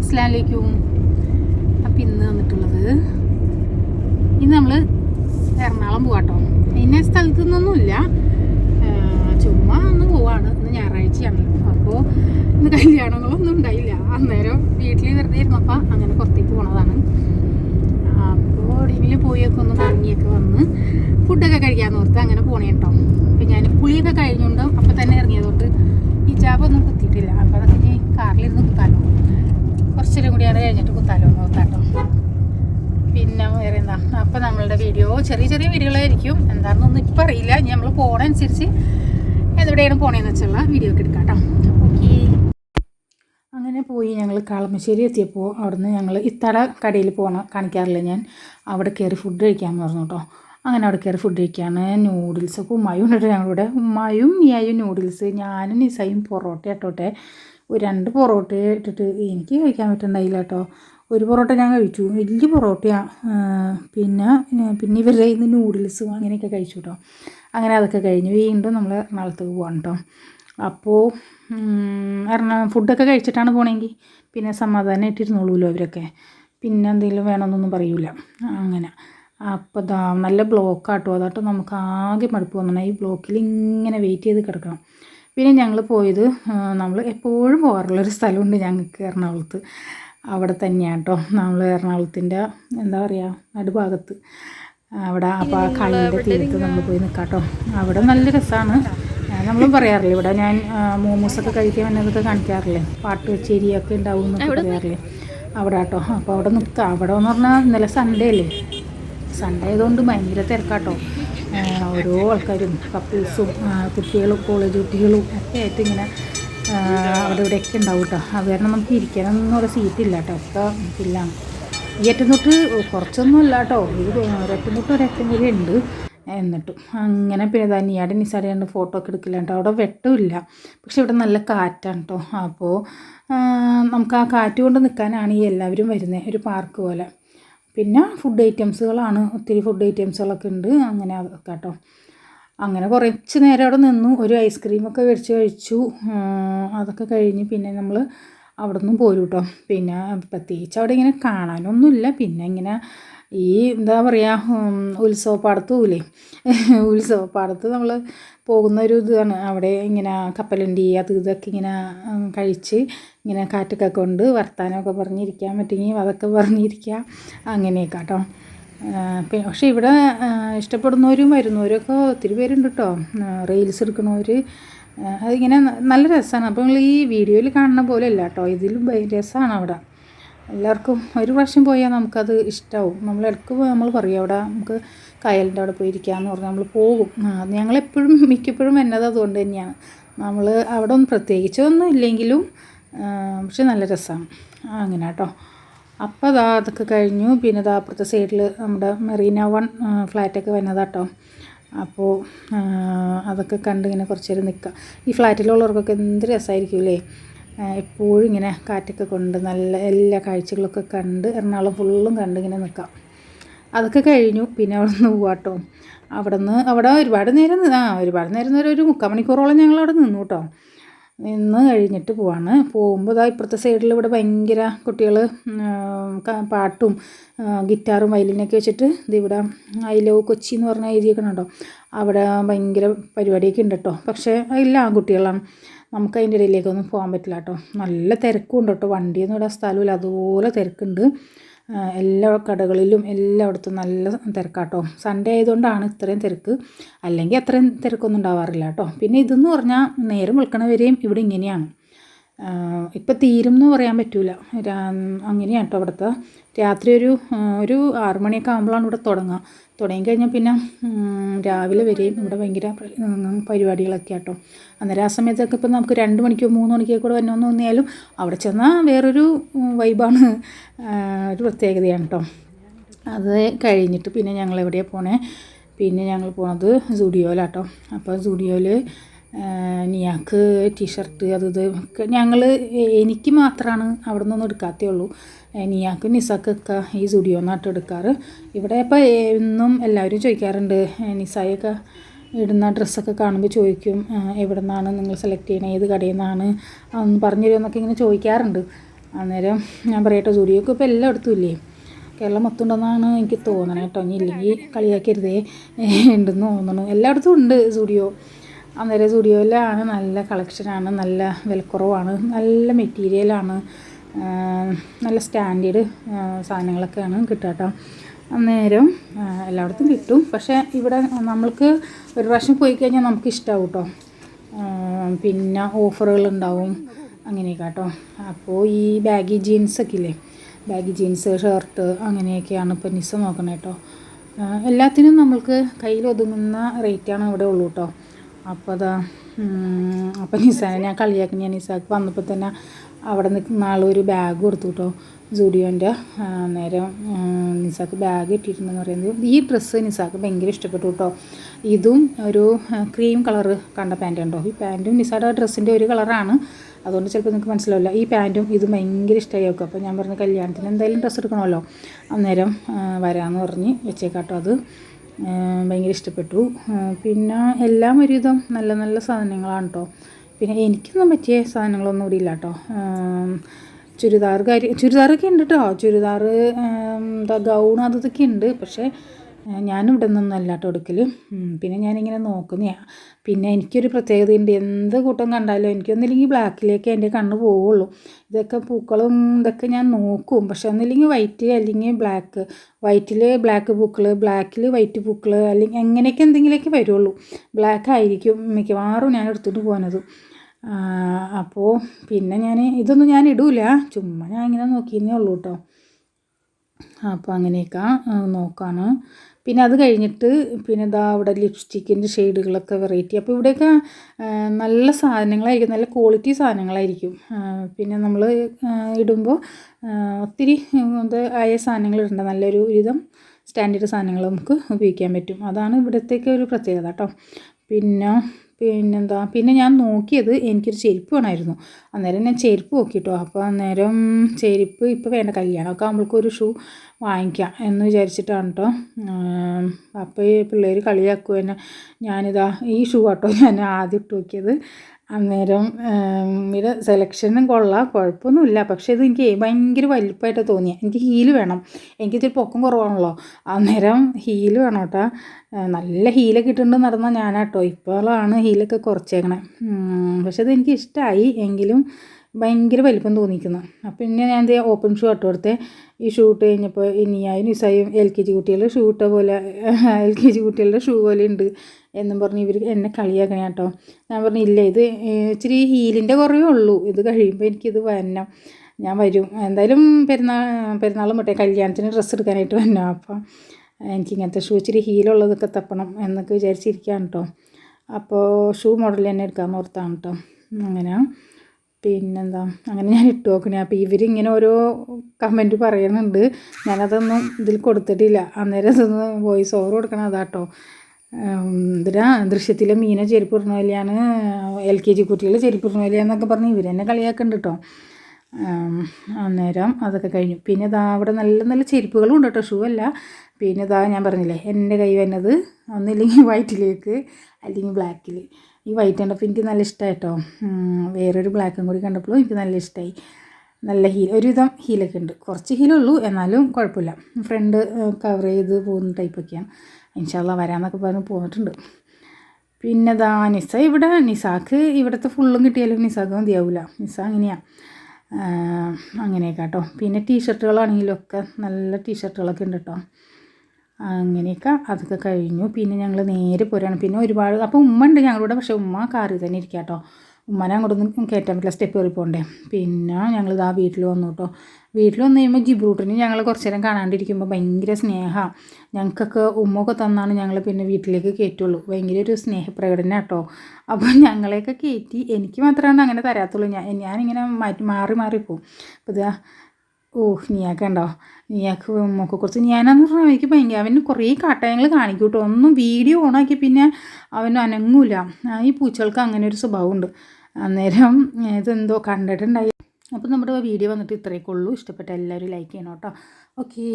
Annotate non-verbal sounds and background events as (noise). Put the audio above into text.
അസ്ലാമലൈക്കും അപ്പം ഇന്ന് വന്നിട്ടുള്ളത് ഇന്ന് നമ്മൾ എറണാകുളം പോവാട്ടോ. ഇന്ന സ്ഥലത്തു നിന്നൊന്നുമില്ല ചുമ്മാ ഒന്ന് പോവാണ്. ഇന്ന് ഞായറാഴ്ചയാണല്ലോ. അപ്പോൾ ഇന്ന് കല്യാണങ്ങളൊന്നും ഉണ്ടായില്ല. അന്നേരം വീട്ടിൽ വെറുതെ ഇരുന്നപ്പോൾ അങ്ങനെ പുറത്തേക്ക് പോണതാണ്. അപ്പോൾ എവിടെയെങ്കിലും പോയൊക്കെ ഒന്ന് കറങ്ങിയൊക്കെ വന്ന് ഫുഡൊക്കെ കഴിക്കാമെന്ന് ഓർത്ത് അങ്ങനെ പോണേ കേട്ടോ അപ്പം ഞാൻ പുളിയൊക്കെ കഴിഞ്ഞുകൊണ്ട് അപ്പം തന്നെ ഇറങ്ങിയതുകൊണ്ട് ഈ ചാപ്പൊന്നും കുത്തിയിട്ടില്ല. അപ്പോൾ അതൊക്കെ കാറിലിരുന്ന് കുത്താലോ. കുറച്ചേരം കൂടിയാണ് കഴിഞ്ഞിട്ട് കുത്താലോ നോക്കാട്ടോ. പിന്നെ വേറെ എന്താ? അപ്പം നമ്മളുടെ വീഡിയോ ചെറിയ ചെറിയ വീഡിയോകളായിരിക്കും. എന്താണെന്നൊന്നും ഇപ്പം അറിയില്ല. ഇനി നമ്മൾ പോണനുസരിച്ച് എവിടെയാണ് പോണേന്ന് വെച്ചുള്ള വീഡിയോ ഒക്കെ എടുക്കാം കേട്ടോ അങ്ങനെ പോയി ഞങ്ങൾ കളമശ്ശേരി എത്തിയപ്പോൾ അവിടുന്ന് ഞങ്ങൾ ഇത്തട കടയിൽ പോണ കാണിക്കാറില്ല ഞാൻ. അവിടെ കയറി ഫുഡ് കഴിക്കാമെന്ന് പറഞ്ഞു കേട്ടോ. അങ്ങനെ അവിടെ കയറി ഫുഡ് കഴിക്കുകയാണ് നൂഡിൽസൊക്കെ ഉമ്മായും ഉണ്ടോ ഞങ്ങളിവിടെ ഉമ്മായും മിയായും നൂഡിൽസ് ഞാനും നിസയും പൊറോട്ട ഇട്ടോട്ടെ. ഒരു രണ്ട് പൊറോട്ട ഇട്ടിട്ട് എനിക്ക് കഴിക്കാൻ പറ്റുന്നുണ്ടായില്ല കേട്ടോ ഒരു പൊറോട്ട ഞാൻ കഴിച്ചു. വലിയ പൊറോട്ടയാണ് പിന്നെ പിന്നെ ഇവരുടെ നിന്ന് നൂഡിൽസും അങ്ങനെയൊക്കെ കഴിച്ചു കേട്ടോ അങ്ങനെ അതൊക്കെ കഴിഞ്ഞ് വീണ്ടും നമ്മൾ എറണാകുളത്തേക്ക് പോകാൻ കേട്ടോ അപ്പോൾ എറണാകുളം ഫുഡൊക്കെ കഴിച്ചിട്ടാണ് പോണെങ്കിൽ പിന്നെ സമാധാനം സമാധാനമായിട്ടിരുന്നോളൂല്ലോ അവരൊക്കെ പിന്നെ എന്തെങ്കിലും വേണമെന്നൊന്നും പറയൂല. അങ്ങനെ. അപ്പോൾ ദാ നല്ല ബ്ലോക്കാട്ടോ അതാട്ടോ നമുക്ക് ആകെ മടുപ്പ് വന്നിട്ടുണ്ട് ഈ ബ്ലോക്കിൽ ഇങ്ങനെ വെയിറ്റ് ചെയ്ത് കിടക്കണം. പിന്നെ ഞങ്ങൾ പോയത് നമ്മൾ എപ്പോഴും പോകാറുള്ളൊരു സ്ഥലമുണ്ട് ഞങ്ങൾക്ക് എറണാകുളത്ത്. അവിടെ തന്നെയാണ് കേട്ടോ നമ്മൾ എറണാകുളത്തിന്റെ എന്താ പറയുക നടുഭാഗത്ത്. അവിടെ അപ്പോൾ ആ കായലിന്റെ തീരത്ത് നമ്മൾ പോയി നിൽക്കാം കേട്ടോ അവിടെ നല്ല രസമാണ് നമ്മൾ പറയാറില്ലേ ഇവിടെ ഞാൻ മോമോസൊക്കെ കഴിക്കാൻ വന്നതൊക്കെ കാണിക്കാറില്ലേ? പാട്ട് കച്ചേരിയൊക്കെ ഉണ്ടാവും എന്നൊക്കെ പറയാറില്ലേ? അവിടെ കേട്ടോ അപ്പോൾ അവിടെ നിൽക്കാം അവിടെ എന്ന് പറഞ്ഞാൽ ഇന്നലെ സൺഡേ അല്ലേ? സൺഡേ ആയതുകൊണ്ട് ഭയങ്കര തിരക്കാട്ടോ ഓരോ ആൾക്കാരും കപ്പിൾസും കുട്ടികളും കോളേജ് കുട്ടികളും ഒക്കെ ആയിട്ട് ഇങ്ങനെ അവിടെ ഇവിടെയൊക്കെ ഉണ്ടാവും കേട്ടോ അത് കാരണം നമുക്ക് ഇരിക്കാനൊന്നും ഒരു സീറ്റില്ല കേട്ടോ ഒക്കെ ഇല്ല. ഈ തൊട്ട് കുറച്ചൊന്നും ഇല്ല കേട്ടോ ഇത് ഒരറ്റം തൊട്ട് ഒരറ്റം കൂടി ഉണ്ട്. എന്നിട്ടും അങ്ങനെ പിന്നെ ഇതാ നിസാരി നിസാടെ ഫോട്ടോ ഒക്കെ എടുക്കില്ല കേട്ടോ അവിടെ വെട്ടമില്ല പക്ഷെ ഇവിടെ നല്ല കാറ്റാണ് കേട്ടോ അപ്പോൾ നമുക്ക് ആ കാറ്റ് കൊണ്ട് നിൽക്കാനാണ് ഈ എല്ലാവരും വരുന്നത് ഒരു പാർക്ക് പോലെ. പിന്നെ ഫുഡ് ഐറ്റംസുകളാണ് ഒത്തിരി ഫുഡ് ഐറ്റംസുകളൊക്കെ ഉണ്ട്. അങ്ങനെ കേട്ടോ അങ്ങനെ കുറച്ച് നേരം അവിടെ നിന്നു. ഒരു ഐസ്ക്രീമൊക്കെ മേടിച്ച് കഴിച്ചു. അതൊക്കെ കഴിഞ്ഞ് പിന്നെ നമ്മൾ അവിടെ നിന്നും പോരും കേട്ടോ പിന്നെ പ്രത്യേകിച്ച് അവിടെ ഇങ്ങനെ കാണാനൊന്നുമില്ല. പിന്നെ ഇങ്ങനെ ഈ എന്താ പറയുക ഉത്സവപ്പാടത്ത് പോകില്ലേ (laughs) ഉത്സവപ്പാടത്ത് നമ്മൾ പോകുന്ന ഒരു ഇതാണ്. അവിടെ ഇങ്ങനെ കപ്പലണ്ടി അത് ഇതൊക്കെ ഇങ്ങനെ കഴിച്ച് ഇങ്ങനെ കാറ്റൊക്കെ കൊണ്ട് വർത്താനമൊക്കെ പറഞ്ഞിരിക്കാൻ പറ്റുമെങ്കിൽ അതൊക്കെ പറഞ്ഞിരിക്കുക. അങ്ങനെയൊക്കെ കേട്ടോ പക്ഷേ ഇവിടെ ഇഷ്ടപ്പെടുന്നവരും ഇഷ്ടപ്പെടുന്നവരും വരുന്നവരൊക്കെ ഒത്തിരി പേരുണ്ട് കേട്ടോ റീൽസ് എടുക്കണവർ അതിങ്ങനെ നല്ല രസമാണ്. അപ്പോൾ നിങ്ങൾ ഈ വീഡിയോയിൽ കാണുന്ന പോലെ അല്ല കേട്ടോ ഇതിലും രസമാണ് അവിടെ. എല്ലാവർക്കും ഒരു പ്രാവശ്യം പോയാൽ നമുക്കത് ഇഷ്ടമാവും നമ്മൾ ഇടയ്ക്ക് നമ്മൾ പറയും അവിടെ നമുക്ക് കായലിന്റെ അവിടെ പോയിരിക്കാമെന്ന് പറഞ്ഞാൽ നമ്മൾ പോകും. ഞങ്ങളെപ്പോഴും (laughs) മിക്കപ്പോഴും എന്നത് അതുകൊണ്ട് തന്നെയാണ്. നമ്മൾ അവിടെ ഒന്നും പ്രത്യേകിച്ചൊന്നും ഇല്ലെങ്കിലും പക്ഷെ നല്ല രസമാണ്. അങ്ങനെ കേട്ടോ. അപ്പോൾ അതാ അതൊക്കെ കഴിഞ്ഞു. പിന്നെ അതാ അപ്പുറത്തെ സൈഡിൽ നമ്മുടെ മെറീന വൺ ഫ്ലാറ്റൊക്കെ വന്നതാട്ടോ അപ്പോൾ അതൊക്കെ കണ്ട് ഇങ്ങനെ നേരം നിൽക്കാം ഈ ഫ്ലാറ്റിലുള്ളവർക്കൊക്കെ എന്ത് രസമായിരിക്കും അല്ലേ എപ്പോഴും ഇങ്ങനെ കാറ്റൊക്കെ കൊണ്ട് നല്ല എല്ലാ കാഴ്ചകളൊക്കെ കണ്ട് എറണാകുളം ഫുള്ളും കണ്ട് ഇങ്ങനെ നിൽക്കാം അതൊക്കെ കഴിഞ്ഞു. പിന്നെ അവിടെ നിന്ന് പോവാട്ടോ. അവിടെ നിന്ന് അവിടെ ഒരുപാട് നേരം ആ ഒരുപാട് നേരം നേരം ഒരു മുക്കാൽ മണിക്കൂറോളം ഞങ്ങൾ അവിടെ നിന്നു കേട്ടോ. നിന്ന് കഴിഞ്ഞിട്ട് പോവാണ്. പോകുമ്പോൾ ഇതാ ഇപ്പുറത്തെ സൈഡിൽ ഇവിടെ ഭയങ്കര കുട്ടികൾ പാട്ടും ഗിറ്റാറും വയലിനൊക്കെ വെച്ചിട്ട് ഇത് ഇവിടെ ഐ ലവ് കൊച്ചി എന്ന് പറഞ്ഞ എഴുതിയേക്കണുണ്ടോ അവിടെ ഭയങ്കര പരിപാടിയൊക്കെ ഉണ്ട് കേട്ടോ. പക്ഷേ ഇല്ല ആൺകുട്ടികളാണ്. നമുക്ക് അതിന്റെ ഇടയിലേക്കൊന്നും പോകാൻ പറ്റില്ല കേട്ടോ. നല്ല തിരക്കും ഉണ്ട് കേട്ടോ. വണ്ടിയൊന്നും ഇവിടെ സ്ഥലമില്ല. അതുപോലെ തിരക്കുണ്ട്. എല്ലാ കടകളിലും എല്ലായിടത്തും നല്ല തിരക്കാട്ടോ. സൺഡേ ആയതുകൊണ്ടാണ് ഇത്രയും തിരക്ക്. അല്ലെങ്കിൽ അത്രയും തിരക്കൊന്നും ഉണ്ടാവാറില്ല കേട്ടോ. പിന്നെ ഇതെന്ന് പറഞ്ഞാൽ നേരം വിൽക്കണവരെയും ഇവിടെ ഇങ്ങനെയാണ്. ഇപ്പം തീരും എന്ന് പറയാൻ പറ്റില്ല അങ്ങനെയാണ് കേട്ടോ അവിടുത്തെ. രാത്രി ഒരു ഒരു ആറുമണിയൊക്കെ ആകുമ്പോഴാണ് ഇവിടെ തുടങ്ങുക തുടങ്ങി കഴിഞ്ഞാൽ പിന്നെ രാവിലെ വരെയും ഇവിടെ ഭയങ്കര പരിപാടികളൊക്കെ ആട്ടോ അന്നേരം ആ സമയത്തൊക്കെ ഇപ്പം നമുക്ക് രണ്ട് മണിക്കോ മൂന്ന് മണിക്കോ കൂടെ വരണമെന്ന് തോന്നിയാലും അവിടെ ചെന്നാൽ വേറൊരു വൈബാണ് ഒരു പ്രത്യേകതയാണ് കേട്ടോ അത് കഴിഞ്ഞിട്ട് പിന്നെ ഞങ്ങൾ എവിടെയാണ് പോണേ? പിന്നെ ഞങ്ങൾ പോണത് സുഡിയോയിലാട്ടോ അപ്പോൾ സുഡിയോയിൽ നിയാക്ക് ടീഷർട്ട് അത് ഇത് ഒക്കെ ഞങ്ങൾ എനിക്ക് മാത്രമാണ് അവിടെ നിന്നൊന്നും എടുക്കാത്തേ ഉള്ളൂ നിയാക്ക് നിസാക്കൊക്കെ ഈ സുഡിയോ നാട്ട് എടുക്കാറ്. ഇവിടെ ഇപ്പോൾ എന്നും എല്ലാവരും ചോദിക്കാറുണ്ട് നിസായൊക്കെ ഇടുന്ന ഡ്രസ്സൊക്കെ കാണുമ്പോൾ ചോദിക്കും എവിടെ നിന്നാണ് നിങ്ങൾ സെലക്ട് ചെയ്യണത് ഏത് കടയിൽ നിന്നാണ് അതൊന്ന് പറഞ്ഞു തരുമെന്നൊക്കെ ഇങ്ങനെ ചോദിക്കാറുണ്ട്. അന്നേരം ഞാൻ പറയട്ടെ സ്റ്റുഡിയോക്ക് ഇപ്പോൾ എല്ലായിടത്തും ഇല്ലേ? കേരളം മൊത്തം ഉണ്ടെന്നാണ് എനിക്ക് തോന്നണത് കേട്ടോ. ഇനി ഇല്ലെങ്കിൽ കളിയാക്കരുതേ. ഉണ്ടെന്ന് തോന്നണു. എല്ലായിടത്തും ഉണ്ട് സ്റ്റുഡിയോ അന്നേരം സ്റ്റുഡിയോയിലാണ് നല്ല കളക്ഷനാണ് നല്ല വിലക്കുറവാണ് നല്ല മെറ്റീരിയലാണ് നല്ല സ്റ്റാൻഡേർഡ് സാധനങ്ങളൊക്കെയാണ് കിട്ടുക കേട്ടോ അന്നേരം എല്ലായിടത്തും കിട്ടും. പക്ഷേ ഇവിടെ നമ്മൾക്ക് ഒരു പ്രാവശ്യം പോയി കഴിഞ്ഞാൽ നമുക്ക് ഇഷ്ടമാവും കേട്ടോ പിന്നെ ഓഫറുകൾ ഉണ്ടാവും അങ്ങനെയൊക്കെ കേട്ടോ അപ്പോൾ ഈ ബാഗി ജീൻസൊക്കെ ഇല്ലേ ബാഗി ജീൻസ് ഷർട്ട് അങ്ങനെയൊക്കെയാണ് ഇപ്പോൾ നിസ്സം നോക്കണേ കേട്ടോ എല്ലാത്തിനും നമ്മൾക്ക് കയ്യിൽ ഒതുങ്ങുന്ന റേറ്റാണ് ഇവിടെ ഉള്ളൂ കേട്ടോ അപ്പോൾ അതാ അപ്പം നിസാനെ ഞാൻ കളിയാക്കി. ഞാൻ നിസാക്ക് വന്നപ്പോൾ തന്നെ അവിടെ നിൽക്കുന്ന ആളൊരു ബാഗ് കൊടുത്തു കേട്ടോ ജൂഡിയോന്റെ നേരം നിസാക്ക് ബാഗ് ഇട്ടിട്ടുണ്ടെന്ന് പറയുന്നത്. ഈ ഡ്രസ്സ് നിസാക്ക് ഭയങ്കര ഇഷ്ടപ്പെട്ടു കേട്ടോ ഇതും ഒരു ക്രീം കളറ് കണ്ട പാന്റ് ഉണ്ടോ? ഈ പാന്റും നിസായുടെ ഡ്രസ്സിന്റെ ഒരു കളറാണ് അതുകൊണ്ട് ചിലപ്പോൾ നിങ്ങൾക്ക് മനസ്സിലാവില്ല. ഈ പാന്റും ഇതും ഭയങ്കര ഇഷ്ടമായി നോക്കും അപ്പോൾ ഞാൻ പറഞ്ഞു കല്യാണത്തിന് എന്തായാലും ഡ്രസ്സ് എടുക്കണമല്ലോ. അന്നേരം വരാമെന്ന് പറഞ്ഞ് വെച്ചേക്കാട്ടോ അത്. ഭയങ്കര ഇഷ്ടപ്പെട്ടു. പിന്നെ എല്ലാം ഒരുവിധം നല്ല നല്ല സാധനങ്ങളാണ് കേട്ടോ പിന്നെ എനിക്കൊന്നും പറ്റിയ സാധനങ്ങളൊന്നും ഇവിടെ ഇല്ല കേട്ടോ ചുരിദാർ കാര്യം ചുരിദാറൊക്കെ ഉണ്ട് കേട്ടോ ചുരിദാർ എന്താ ഗൗൺ അതൊക്കെ ഉണ്ട്. പക്ഷേ ഞാനും ഇവിടെ നിന്നൊന്നും അല്ലാട്ടോ എടുക്കൽ പിന്നെ ഞാനിങ്ങനെ നോക്കുന്ന. പിന്നെ എനിക്കൊരു പ്രത്യേകതയുണ്ട്. എന്ത് കൂട്ടം കണ്ടാലും എനിക്കൊന്നില്ലെങ്കിൽ ബ്ലാക്കിലേക്ക് എന്റെ കണ്ണ് പോവുള്ളൂ. ഇതൊക്കെ പൂക്കളും ഇതൊക്കെ ഞാൻ നോക്കും. പക്ഷെ ഒന്നില്ലെങ്കിൽ വൈറ്റ് അല്ലെങ്കിൽ ബ്ലാക്ക്. വൈറ്റിൽ ബ്ലാക്ക് പൂക്കൾ ബ്ലാക്കിൽ വൈറ്റ് പൂക്കൾ അല്ലെങ്കിൽ അങ്ങനെയൊക്കെ എന്തെങ്കിലുമൊക്കെ വരുള്ളൂ. ബ്ലാക്ക് ആയിരിക്കും മിക്കവാറും ഞാൻ എടുത്തിട്ട് പോകുന്നത്. അപ്പോൾ പിന്നെ ഞാൻ ഇതൊന്നും ഞാൻ ഇടൂല. ചുമ്മാ ഞാൻ ഇങ്ങനെ നോക്കിയെന്നേ ഉള്ളൂ കേട്ടോ. അപ്പോൾ അങ്ങനെയൊക്കെ നോക്കാണ്. പിന്നെ അത് കഴിഞ്ഞിട്ട് പിന്നെ ഇതാ അവിടെ ലിപ്സ്റ്റിക്കിന്റെ ഷെയ്ഡുകളൊക്കെ വെറൈറ്റി. അപ്പോൾ ഇവിടെയൊക്കെ നല്ല സാധനങ്ങളായിരിക്കും നല്ല ക്വാളിറ്റി സാധനങ്ങളായിരിക്കും. പിന്നെ നമ്മൾ ഇടുമ്പോൾ ഒത്തിരി ആയ സാധനങ്ങൾ ഇടേണ്ട നല്ലൊരു വിധം സ്റ്റാൻഡേർഡ് സാധനങ്ങൾ നമുക്ക് ഉപയോഗിക്കാൻ പറ്റും. അതാണ് ഇവിടത്തേക്ക് ഒരു പ്രത്യേകത കേട്ടോ. പിന്നെ പിന്നെന്താ? പിന്നെ ഞാൻ നോക്കിയത് എനിക്കൊരു ചെരുപ്പ് വേണമായിരുന്നു. അന്നേരം ഞാൻ ചെരുപ്പ് നോക്കി കേട്ടോ അപ്പോൾ അന്നേരം ചെരുപ്പ് ഇപ്പോൾ വേണ്ട. കല്യാണമൊക്കെ ആകുമ്പോഴേക്കും ഒരു ഷൂ വാങ്ങിക്കാം എന്ന് വിചാരിച്ചിട്ടാണ് കേട്ടോ അപ്പോൾ ഈ പിള്ളേർ കളിയാക്കുക തന്നെ ഞാനിതാ ഈ ഷൂ കേട്ടോ ഞാൻ ആദ്യം ഇട്ട് നോക്കിയത്. അന്നേരം ഇത് സെലക്ഷനും കൊള്ളാം കുഴപ്പമൊന്നുമില്ല. പക്ഷേ ഇത് എനിക്ക് ഭയങ്കര വലിപ്പമായിട്ട് തോന്നിയത് എനിക്ക് ഹീൽ വേണം. എനിക്കിത്തിരി പൊക്കം കുറവാണല്ലോ. അന്നേരം ഹീൽ വേണം കേട്ടോ. നല്ല ഹീലൊക്കെ ഇട്ടുകൊണ്ട് നടന്ന ഞാനാട്ടോ. ഇപ്പോഴാണ് ഹീലൊക്കെ കുറച്ചേക്കണേ. പക്ഷേ അത് എനിക്ക് ഇഷ്ടമായി എങ്കിലും ഭയങ്കര വലിപ്പം തോന്നിക്കുന്നു. അപ്പം പിന്നെ ഞാൻ എന്ത് ഓപ്പൺ ഷൂ ഇട്ട് കൊടുത്തേ. ഈ ഷൂ ഇട്ട് കഴിഞ്ഞപ്പോൾ ഇനിയായും നിസായും എൽ കെ ജി കുട്ടികളുടെ ഷൂ ഇട്ട പോലെ എൽ കെ ജി കുട്ടികളുടെ ഷൂ പോലെ ഉണ്ട്. എന്നും പറഞ്ഞ് ഇവർ എന്നെ കളിയാക്കണേ കേട്ടോ. ഞാൻ പറഞ്ഞു ഇല്ല ഇത് ഇച്ചിരി ഹീലിന്റെ കുറവേ ഉള്ളൂ. ഇത് കഴിയുമ്പോൾ എനിക്കിത് വരണം. ഞാൻ വരും. എന്തായാലും പെരുന്നാൾ പെരുന്നാളും മറ്റേ കല്യാണത്തിന് ഡ്രസ്സ് എടുക്കാനായിട്ട് വരണം അപ്പോൾ എനിക്ക് ഇങ്ങനത്തെ ഷൂ ഇച്ചിരി ഹീലുള്ളതൊക്കെ തപ്പണം എന്നൊക്കെ വിചാരിച്ചിരിക്കുകയാണ് കേട്ടോ. അപ്പോൾ ഷൂ മോഡൽ തന്നെ എടുക്കാമെന്ന് ഓർത്താണ് കേട്ടോ. അങ്ങനെ. പിന്നെന്താ? അങ്ങനെ ഞാൻ ഇട്ട് നോക്കണേ. അപ്പോൾ ഇവരിങ്ങനെ ഓരോ കമന്റ് പറയുന്നുണ്ട് ഞാനതൊന്നും ഇതിൽ കൊടുത്തിട്ടില്ല. അന്നേരം അതൊന്ന് വോയിസ് ഓവർ കൊടുക്കണം അതാട്ടോ എന്തിനാ ദൃശ്യത്തിലെ മീന ചെരുപ്പ് ഇടുന്ന പോലെയാണ് എൽ കെ ജി കുട്ടികൾ ചെരുപ്പ് ഇടുന്ന പോലെയാന്നൊക്കെ പറഞ്ഞ് ഇവർ കളിയാക്കുന്നുണ്ട് കേട്ടോ അന്നേരം അതൊക്കെ കഴിഞ്ഞു. പിന്നെ ഇതാ അവിടെ നല്ല നല്ല ചെരുപ്പുകളും ഉണ്ട് കേട്ടോ ഷൂ അല്ല പിന്നെ ഇതാ ഞാൻ പറഞ്ഞില്ലേ എന്റെ കൈ വന്നത് ഒന്നില്ലെങ്കിൽ വൈറ്റിലേക്ക് അല്ലെങ്കിൽ ബ്ലാക്കിൽ ഈ വൈറ്റ് കണ്ടപ്പോൾ എനിക്ക് നല്ല ഇഷ്ടമായി കേട്ടോ വേറൊരു ബ്ലാക്കും കൂടി കണ്ടപ്പോഴും എനിക്ക് നല്ല ഇഷ്ടമായി നല്ല ഹീൽ ഒരുവിധം ഹീലൊക്കെ ഉണ്ട്. കുറച്ച് ഹീലുള്ളൂ എന്നാലും കുഴപ്പമില്ല. ഫ്രണ്ട് കവർ ചെയ്ത് പോകുന്ന ടൈപ്പൊക്കെയാണ് ഇൻഷാല്ല വരാമെന്നൊക്കെ പറഞ്ഞ് പോന്നിട്ടുണ്ട്. പിന്നെ ദാ നിസ ഇവിടെ നിസാക്ക് ഇവിടുത്തെ ഫുള്ളും കിട്ടിയാലും നിസാക്ക് മതിയാവില്ല നിസ അങ്ങനെയാണ് അങ്ങനെയൊക്കെ കേട്ടോ പിന്നെ ടീഷർട്ടുകളാണെങ്കിലും ഒക്കെ നല്ല ടീഷർട്ടുകളൊക്കെ ഉണ്ട് കേട്ടോ അങ്ങനെയൊക്കെ അതൊക്കെ കഴിഞ്ഞു. പിന്നെ ഞങ്ങൾ നേരെ പോരാണ്. പിന്നെ ഒരുപാട് അപ്പോൾ ഉമ്മ ഉണ്ട് ഞങ്ങളുടെ പക്ഷേ ഉമ്മ കാറിൽ തന്നെ ഇരിക്കാം കേട്ടോ ഉമ്മനെ അങ്ങോട്ടൊന്നും കയറ്റാൻ പറ്റില്ല. സ്റ്റെപ്പ് കയറി പോകണ്ടേ. പിന്നെ ഞങ്ങൾ ഇതാ വീട്ടിൽ വന്നു കേട്ടോ വീട്ടിൽ വന്നു കഴിയുമ്പോൾ ജിബ്രൂട്ടിന് ഞങ്ങൾ കുറച്ച് നേരം കാണാണ്ടിരിക്കുമ്പോൾ ഭയങ്കര സ്നേഹമാണ് ഞങ്ങൾക്കൊക്കെ ഉമ്മൊക്കെ തന്നാണ് ഞങ്ങൾ പിന്നെ വീട്ടിലേക്ക് കയറ്റുള്ളൂ. ഭയങ്കര ഒരു സ്നേഹപ്രകടനം കേട്ടോ അപ്പോൾ ഞങ്ങളെയൊക്കെ കയറ്റി എനിക്ക് മാത്രമാണ് അങ്ങനെ തരാത്തുള്ളൂ. ഞാൻ ഞാനിങ്ങനെ മാറ്റി മാറി മാറിപ്പോവും അപ്പോൾ ഇതാ ഓ നീയാക്ക ഉണ്ടോ നീയാക്ക് ഉമ്മക്ക് കുറച്ച് ഞാനെന്ന് പറഞ്ഞാൽ എനിക്ക് ഭയങ്കര അവന് കുറേ കാട്ടയങ്ങൾ കാണിക്കും കേട്ടോ ഒന്നും വീഡിയോ ഓണാക്കി പിന്നെ അവൻ അനങ്ങൂല. ഈ പൂച്ചകൾക്ക് അങ്ങനെ ഒരു സ്വഭാവമുണ്ട്. അന്നേരം ഇതെന്തോ കണ്ടിട്ടുണ്ടായി. അപ്പോൾ നമ്മുടെ വീഡിയോ വന്നിട്ട് ഇത്രയൊക്കെ ഉള്ളൂ. ഇഷ്ടപ്പെട്ട എല്ലാവരും ലൈക്ക് ചെയ്യണം കേട്ടോ. ഓക്കേ